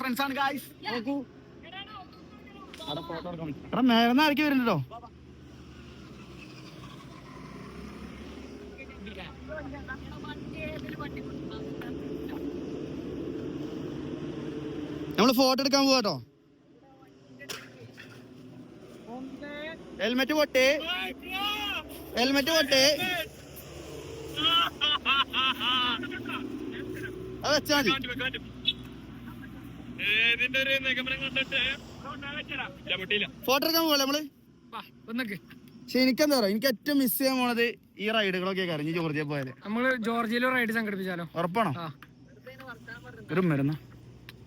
ഫ്രണ്ട്സ് ആണ് ഗായ്സ് നോക്കൂ. എടാ മേഘന്ന് ആരൊക്കെ വരുന്നുണ്ടോ? നമ്മൾ ഫോട്ടോ എടുക്കാൻ പോവാട്ടോ ഹെൽമെറ്റ് പൊട്ടേ. ഹെൽമെറ്റ് പൊട്ടേ. അത് വെച്ചാൽ മതി. ഇതിന്റെ ഒരു നിഗമനം കണ്ടിട്ട്. ഫോട്ടോ എടുക്കാൻ പോലെ നമ്മൾ? ഒന്നൊക്കെ പക്ഷെ എനിക്കെന്താ പറയാ എനിക്ക് ഏറ്റവും മിസ് ചെയ്യാൻ പോണത് ഈ റൈഡുകളൊക്കെ കറിഞ്ഞ് ജോർജിയ പോയാൽ. നമ്മൾ ജോർജിയയിലോ റൈഡ് സംഘടിപ്പിച്ചാലോ? ഉറപ്പാണോ? ആ. ഒരു മരുന്ന്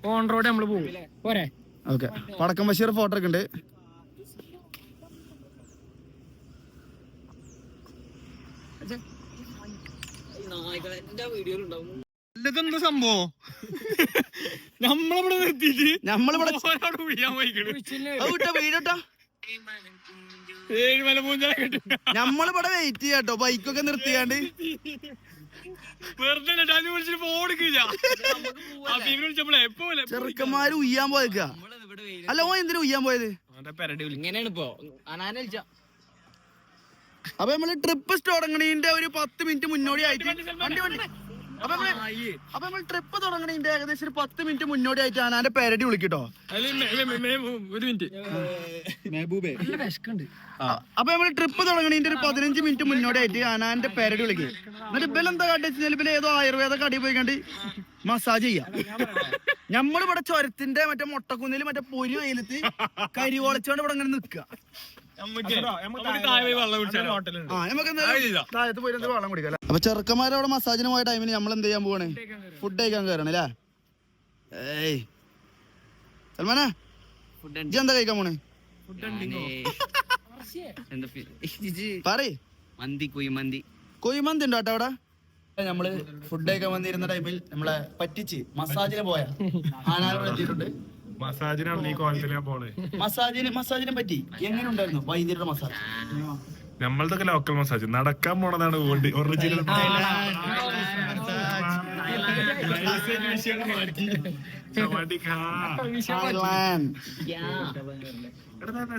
ഓൺ റോഡ് നമ്മൾ പോകും പോരെ? ഓക്കെ. വടക്കം ബഷീർ ഫോട്ടോ ഒക്കെ ഉണ്ട് ഇതെന്താ സംഭവം? നമ്മളിവിടെ നിർത്തിയിട്ട് നമ്മളിവിടെ ഓരോട് വിളിയാൻ പോയിക്കണ്. അത് വിട്ടോ വീടട്ടോ? ഏഴ് മല മൂഞ്ചാ കിട്ടും നമ്മളിവിടെ വെയിറ്റ് ചെയ്യാട്ടോ ബൈക്കൊക്കെ നിർത്തിയാണ്ട്. വെറുതെ വിളിച്ചിട്ട് വിളിച്ചപ്പോഴേ എപ്പോ ചെറുക്കന്മാര് ഉയ്യാൻ പോയേക്ക. അല്ല ഓ എന്തിനാ ഉയ്യാൻ പോയത്? പെരടി വിളി. ഇങ്ങനെയാണ് ഇപ്പോ. അനാന വിളിച്ച. അപ്പൊ നമ്മൾ ട്രിപ്പ് തുടങ്ങണീന്റെ ഒരു പത്ത് മിനിറ്റ് മുന്നോടി ആയിട്ട്. വണ്ടി വണ്ടി. അപ്പൊ നമ്മൾ അപ്പൊ നമ്മൾ ട്രിപ്പ് തുടങ്ങണീന്റെ ഏകദേശം ഒരു പത്ത് മിനിറ്റ് മുന്നോടി ആയിട്ട് എന്റെ പേരടി വിളിക്കട്ടോ. ഒരു മിനിറ്റ് അപ്പൊ നമ്മൾ ട്രിപ്പ് തുടങ്ങണീന്റെ ഒരു പതിനഞ്ച് മിനിറ്റ് മുന്നോടി ആയിട്ട് അനാന്റെ പേരടി വിളിക്കും. എന്നിട്ട് ഇബൽ എന്താ കാട്ടി വെച്ചാൽ ഇബൽ ഏതോ ആയുർവേദ കടി പോയി കണ്ട് മസാജ് ചെയ്യാം. നമ്മളിവിടെ ചുരത്തിന്റെ മറ്റേ മുട്ടക്കുന്നിൽ മറ്റേ പൊരി വെയിലത്ത് കരിവോളച്ചോണ്ട് ഇവിടെ ഇങ്ങനെ നിക്കുക അപ്പൊ ചെറുക്കന്മാരവിടെ മസാജിന് പോയ ടൈമിന് നമ്മൾ എന്ത് ചെയ്യാൻ പോവാണ്? ഫുഡ് കഴിക്കാൻ കയറണം അല്ലേ? ഏയ്. സൽമാന ഇജ്ജ് എന്താ കഴിക്കാൻ പോണ്? പറയ്. മന്തി കുഴിമന്തി. കൊയ്മന്തി ഉണ്ടോ കേട്ടോ അവിടെ? നമ്മൾ ഫുഡ് കഴിക്കാൻ വന്നിരുന്ന ടൈമിൽ നമ്മളെ പറ്റിച്ച് മസാജിന് പോയ ആനാലോട് എത്തിയിട്ടുണ്ട്. മസാജിനാണ് ഈ കോലത്തിൽ ഞാൻ പോണേ മസാജിന് മസാജിനെ പറ്റി എങ്ങനെ ഉണ്ടായിരുന്നു വൈദ്യരുടെ മസാജ് നമ്മളതൊക്കെ ലോക്കൽ മസാജ് നടക്കാൻ പോണതാണ് ഒറിജിനൽ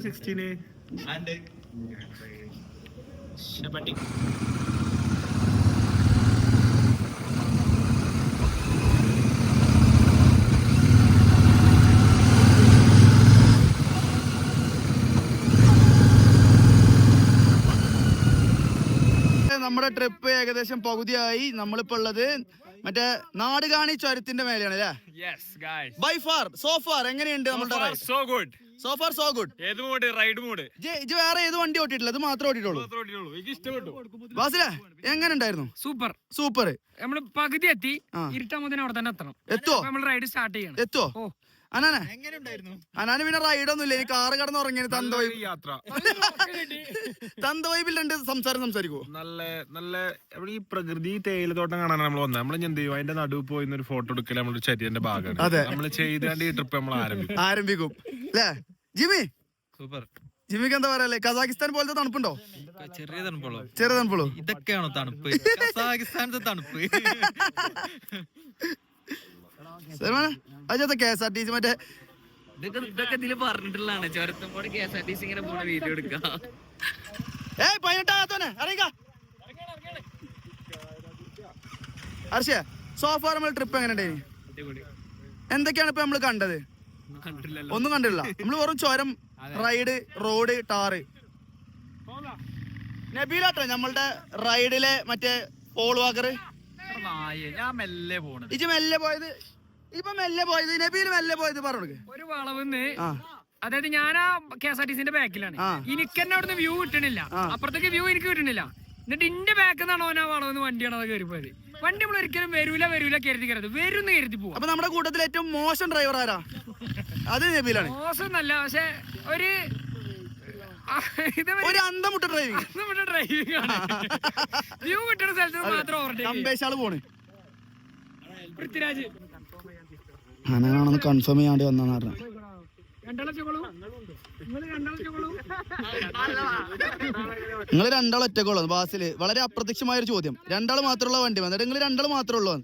സിക്സ്റ്റീന് നമ്മുടെ ട്രിപ്പ് ഏകദേശം പകുതിയായി. നമ്മളിപ്പോ ഉള്ളത് മറ്റേ നാടുകാണി ചുരത്തിന്റെ മേലെയാണ് അല്ലേ? ബൈ ഫാർ സോ ഫാർ എങ്ങനെയുണ്ട് നമ്മുടെ ride so good so far so good ഏത് മോഡ് റൈഡ് മോഡ് ഇത് വേറെ ഏത് വണ്ടി ഓട്ടിട്ടില്ല അത് മാത്രം ഓട്ടിട്ടുള്ളൂ എനിക്ക് ഇഷ്ടപ്പെട്ടു. ബാസിലെ എങ്ങനെ ഉണ്ടായിരുന്നു? സൂപ്പർ. സൂപ്പർ നമ്മൾ പകുതി എത്തി ഇരുട്ടാമതിനെ അവിടെ തന്നെ എത്തണം. എത്തോ നമ്മൾ റൈഡ് സ്റ്റാർട്ട് ചെയ്യണം. എത്തോ ഓ. അനാനെ. അനാന് പിന്നെ റൈഡ് ഒന്നും ഇല്ല ഇനി കാറ് കടന്ന് ഉറങ്ങിയത് തന്തോയി യാത്ര. തന്ത വൈബിൽ രണ്ട് സംസാരം സംസാരിക്കുവോ നല്ല നല്ല ഇവിടെ ഈ പ്രകൃതി തേയിലത്തോട്ടം കാണാൻ നമ്മൾ വന്നത്. നമ്മൾ എന്ത് ചെയ്യും? അതിന്റെ നടുവ് പോയി ഒരു ഫോട്ടോ എടുക്കൽ നമ്മുടെ ശരീരന്റെ ഭാഗമാണ് അതെ. നമ്മൾ ചെയ്താണ്ട് ഈ ട്രിപ്പ് നമ്മൾ ആരംഭിക്കും. ആരംഭിക്കും. അല്ലേ ജിമി സൂപ്പർ. ജിമ്മിക്ക് എന്താ പറയാ? കസാഖിസ്ഥാൻ പോലത്തെ തണുപ്പുണ്ടോ? ചെറിയ തണുപ്പുള്ളൂ. ചെറിയ തണുപ്പുള്ളൂ. ഇതൊക്കെയാണോ തണുപ്പ്? കസാഖിസ്ഥാനത്തെ തണുപ്പ്. സൽമാന അജത്തെ K S R T C മറ്റേ ഇതൊക്കെ ഇതൊക്കെ ഇതിൽ പറഞ്ഞിട്ടുള്ളതാണ്. ചുരത്തുമ്പോൾ K S R T C ഇങ്ങനെ പോണ വീഡിയോ എടുക്കാം. ഏയ് പതിനെട്ടാകത്തോനെ അറിയിക്ക ഹർഷ സോഫാർ നമ്മൾ ട്രിപ്പ് എങ്ങനെ എന്തൊക്കെയാണ് ഇപ്പൊ നമ്മൾ കണ്ടത്? ഒന്നും കണ്ടില്ല നമ്മൾ വെറും ചുരം റൈഡ് റോഡ് ടാറ് നബീലാട്ടോ നമ്മളുടെ റൈഡിലെ മറ്റേ പോൾ വാക്കർ ഞാൻ മെല്ലെ പോണത്. ഇജ് മെല്ലെ പോയത് ഇപ്പൊ മെല്ലെ പോയത് നബീൽ മെല്ലെ പോയത് പറഞ്ഞു ഒരു വളവെന്ന് അതായത് ഞാൻ ആ കെ എസ് ആർ ടി സിന്റെ ബാക്കിലാണ്. എനിക്ക് തന്നെ അവിടുന്ന് വ്യൂ കിട്ടണില്ല. അപ്പുറത്തേക്ക് വ്യൂ എനിക്ക് കിട്ടണില്ല. എന്നിട്ട് ഇന്റെ ബാക്കിൽ നിന്നാണ് ഓൻ ആ വളവെന്ന് വണ്ടിയാണ് അത് കയറി പോയത് വണ്ടി നമ്മൾ ഒരിക്കലും വരൂല വരൂല കരുതി കരുത് വരുന്ന് കരുതി പോകും അപ്പൊ നമ്മുടെ കൂട്ടത്തിൽ ഏറ്റവും മോശം ഡ്രൈവർ ആരാ? അത് നബീലാണ്. മോശം നല്ല പക്ഷെ ഒരു ഒരു അന്തമുട്ട ഡ്രൈവിംഗ് അന്തമുട്ട ഡ്രൈവിംഗ് ആണ്. വ്യൂ കിട്ടുന്ന സ്ഥലത്ത് മാത്രം ഓവർടേക്ക് പോണ്. പൃഥ്വിരാജ്. ഞാനാണെന്ന് കൺഫേം ചെയ്യാണ്ട് വന്നാന്ന് പറഞ്ഞു. നിങ്ങൾ രണ്ടാൾ ഒറ്റക്കുള്ളൂ ബാസിൽ. വളരെ അപ്രത്യക്ഷമായ ഒരു ചോദ്യം. രണ്ടാൾ മാത്രമുള്ള വണ്ടി വന്നിട്ട് നിങ്ങൾ രണ്ടാൾ മാത്രമേ ഉള്ളൂ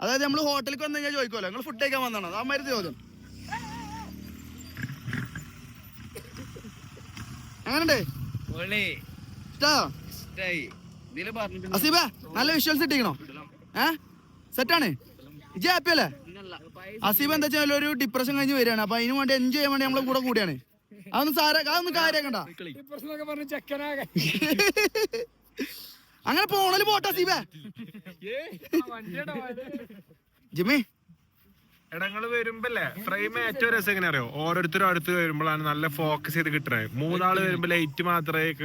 അതായത് നമ്മൾ ഹോട്ടലിൽ വന്നു കഴിഞ്ഞാൽ ചോദിക്കുമല്ലോ നിങ്ങൾ ഫുഡ് കഴിക്കാൻ വന്നാണോ അമ്മാരി ചോദ്യം. അങ്ങനെണ്ടേ അസീബ നല്ല വിഷ്വൽസ് ഇട്ടിക്കണോ ഏ? സെറ്റാണ് ഇജ് ഹാപ്പി അല്ലേ? അസീബ് എന്താ വെച്ചാൽ ഒരു ഡിപ്രഷൻ കഴിഞ്ഞ് വരികയാണ്. അപ്പൊ അതിന് വേണ്ടി എൻജോയ് ചെയ്യാൻ വേണ്ടി നമ്മളെ കൂടെ കൂടിയാണ്. അതൊന്നും സാര അതൊന്നും കാര്യാക്കണ്ട. അങ്ങനെ പോണൽ പോട്ടെ അസീബേ. ജിമ്മി. ഇടങ്ങൾ വരുമ്പല്ലേ ഫ്രെയിം ഏറ്റവും രസം എങ്ങനെ അറിയോ ഓരോരുത്തരും അടുത്ത് വരുമ്പോഴാണ് നല്ല ഫോക്കസ് ചെയ്ത് കിട്ടണേ മൂന്നാൾ വരുമ്പോ ലൈറ്റ് മാത്രമേ ഒക്കെ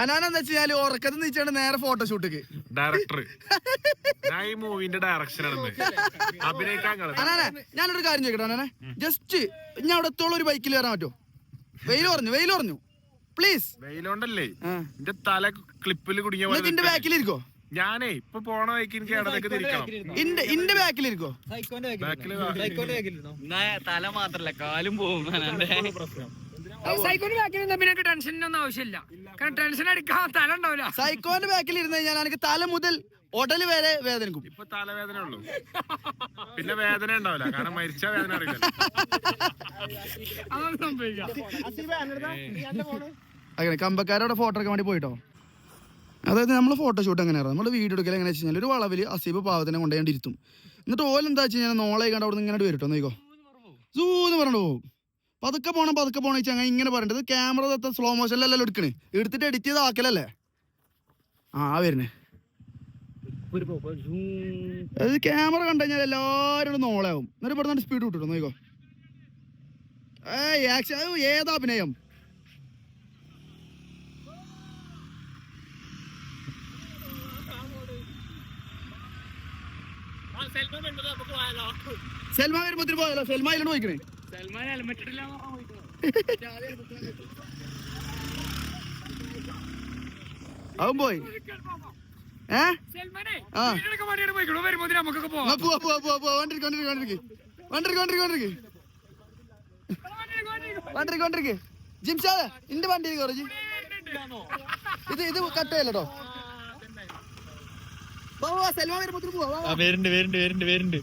അനാനെന്താ വെച്ചാൽ ഉറക്കത്ത് നീച്ചാണ്ട് നേരെ ഫോട്ടോഷൂട്ടിക്ക് ഡയറക്ടർ ഞാൻ ഈ മൂവിന്റെ ഡയറക്ഷൻ ആണ് അഭിനയിക്കാൻ കളി അനാനെ ഞാനൊരു കാര്യം ചോദിക്കട്ടെ അനാനെ. ജസ്റ്റ് ഞാൻ അവിടെ എത്തോളം ഒരു ബൈക്കിൽ വരാൻ പറ്റുമോ? വെയിൽ പറഞ്ഞു വെയിൽ പറഞ്ഞു പ്ലീസ് വെയിലോണ്ടല്ലേ? എന്റെ തല ക്ലിപ്പിൽ കുടുങ്ങിയ പോലെ നിന്റെ ബാക്കിൽ ഇരിക്കോ ബാക്കിലിരിക്കോ? ഞാനേ ഇപ്പൊ പോണ വഴിക്ക് എനിക്ക് ഇടത്തേക്ക് തിരിക്കണം. ഇന്റെ ഇന്റെ ബാക്കിൽ ഇരിക്കോ ബാക്കിൽ തല മാത്രല്ല കാലും പോകും സൈക്കോന് ബാക്കിൽ നിന്നാ പിന്നെ എനിക്ക് ടെൻഷനൊന്നും ആവശ്യമില്ല. കാരണം ടെൻഷൻ അടിക്കാൻ തല ഉണ്ടാവില്ല. സൈക്കോന്റെ ബാക്കിൽ ഇരുന്ന് കഴിഞ്ഞാൽ എനിക്ക് തല മുതൽ ഉടൽ വരെ വേദനിക്കും ഇപ്പൊ തലവേദന ഉള്ളൂ. പിന്നെ വേദന ഉണ്ടാവില്ല. കാരണം മരിച്ച വേദന അറിയില്ല. അതാണ് സംഭവിക്കാം അങ്ങനെ കമ്പക്കാരോടെ ഫോട്ടോ എടുക്കാൻ വേണ്ടി പോയിട്ടോ? അതായത് നമ്മൾ ഫോട്ടോഷൂട്ട് എങ്ങനെയാണ് നമ്മൾ വീഡിയോ എടുക്കൽ എങ്ങനെ വെച്ച് കഴിഞ്ഞാൽ ഒരു വളവിൽ അസീബ് പാവത്തിനെ കൊണ്ടുപോയി ഇരുത്തും. എന്നിട്ട് ഓലെന്താ വെച്ച് കഴിഞ്ഞാൽ നോളെ കണ്ട് അവിടെ നിന്ന് ഇങ്ങനെ വരട്ടോ നോക്കോ സൂ എന്ന് പറഞ്ഞു പോകും പതുക്കെ പോണം പതുക്കെ പോണം വെച്ചാൽ അങ്ങനെ ഇങ്ങനെ പറയേണ്ടത്. ക്യാമറ തത്ത സ്ലോ മോഷനിലല്ലല്ലോ എടുക്കണേ. എടുത്തിട്ട് എഡിറ്റ് ചെയ്ത് ആക്കലല്ലേ? ആ വരുന്നേ. അത് ക്യാമറ കണ്ടു കഴിഞ്ഞാൽ എല്ലാവരും നോളാവും. എന്നിട്ട് ഇവിടെ സ്പീഡ് വിട്ടിട്ടോ നോക്കോ ഏ ആക്ഷൻ ഏതാ അഭിനയം? സെൽമ വരുമ്പോ പോയാലോ? സെൽമ ഇല്ലാണ്ട് പോയിക്കണേ. ജിംഷാദ് ഹെൽമെറ്റ് ഇടില്ല കുറച്ച് ഇത് ഇത് കട്ട് ചെയ്യല്ലോ സെൽവ വരുമ്പോ വരുന്നുണ്ട് വരുന്നുണ്ട് വരുന്നുണ്ട്.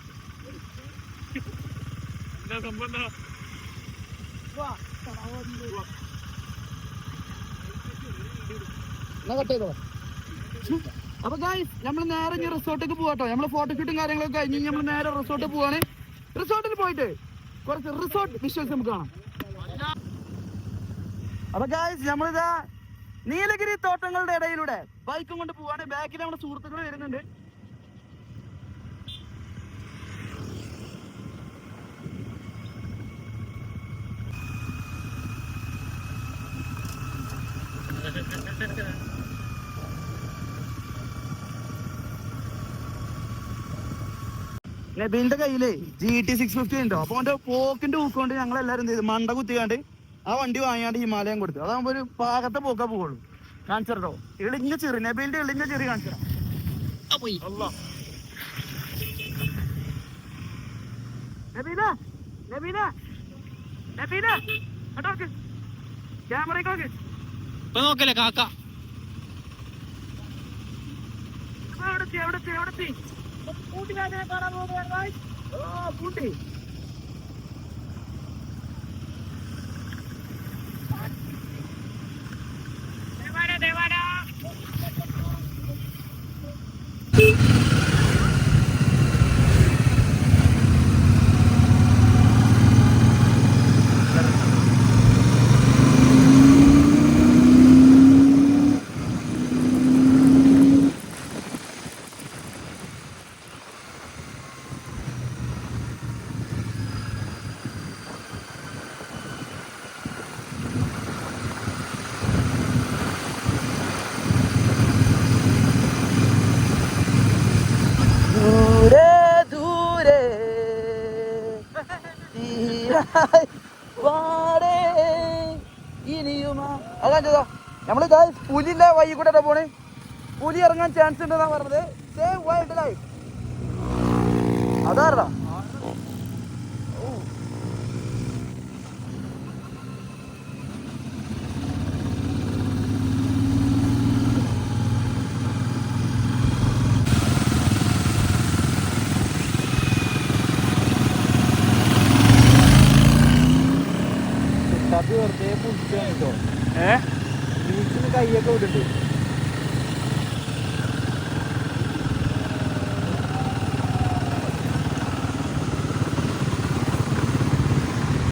കട്ട് ചെയ്തോ? അപ്പൊ ഗായ്സ് നമ്മൾ നേരെ ഇനി റിസോർട്ടിലേക്ക് പോവാട്ടോ നമ്മൾ ഫോട്ടോഷൂട്ടും കാര്യങ്ങളൊക്കെ കഴിഞ്ഞ് നമ്മൾ നേരെ റിസോർട്ടിൽ പോവാണ്. റിസോർട്ടിൽ പോയിട്ട് കുറച്ച് റിസോർട്ട് വിഷ്വൽസ് നമുക്ക് കാണാം. അപ്പൊ ഗായ്സ് നമ്മളിതാ നീലഗിരി തോട്ടങ്ങളുടെ ഇടയിലൂടെ ബൈക്കും കൊണ്ട് പോവാണ്. ബാക്കിൽ നമ്മുടെ സുഹൃത്തുക്കൾ വരുന്നുണ്ട്. നബീലിന്റെ കയ്യിലേ ജി ടി സിക്സ് ഫിഫ്റ്റി ഉണ്ടോ. അപ്പൊ അവന്റെ പോക്കിന്റെ ഊക്കൊണ്ട് ഞങ്ങൾ എല്ലാരും എന്ത് ചെയ്തു? മണ്ട കുത്തിക്കാണ്ട് ആ വണ്ടി വാങ്ങിയാണ്ട് ഹിമാലയം കൊടുത്തു. അതാകുമ്പോ ഒരു പാകത്തെ പോക്കാ പോകുള്ളൂ കാണിച്ചോ ഇളിഞ്ഞ ചെറിയ നബീലിന്റെ ഇളിഞ്ഞ ചെറിയ കാണിച്ചോ നബീല നബീല നബീല ക്യാമറ ഇപ്പൊ നോക്കല്ലേ കാക്ക? എവിടെത്തി എവിടെത്തി എവിടെത്തി? પૂટી નાખે તારા રોડ વાઈટ પૂટી അതാ ചെയ്തോ. നമ്മൾ ഗായ്സ് പുലിന്റെ വൈകി കൂടെ പോണേ. പുലി ഇറങ്ങാൻ ചാൻസ് ഉണ്ടെന്നാ പറഞ്ഞത്. Save wild life അതാരടാ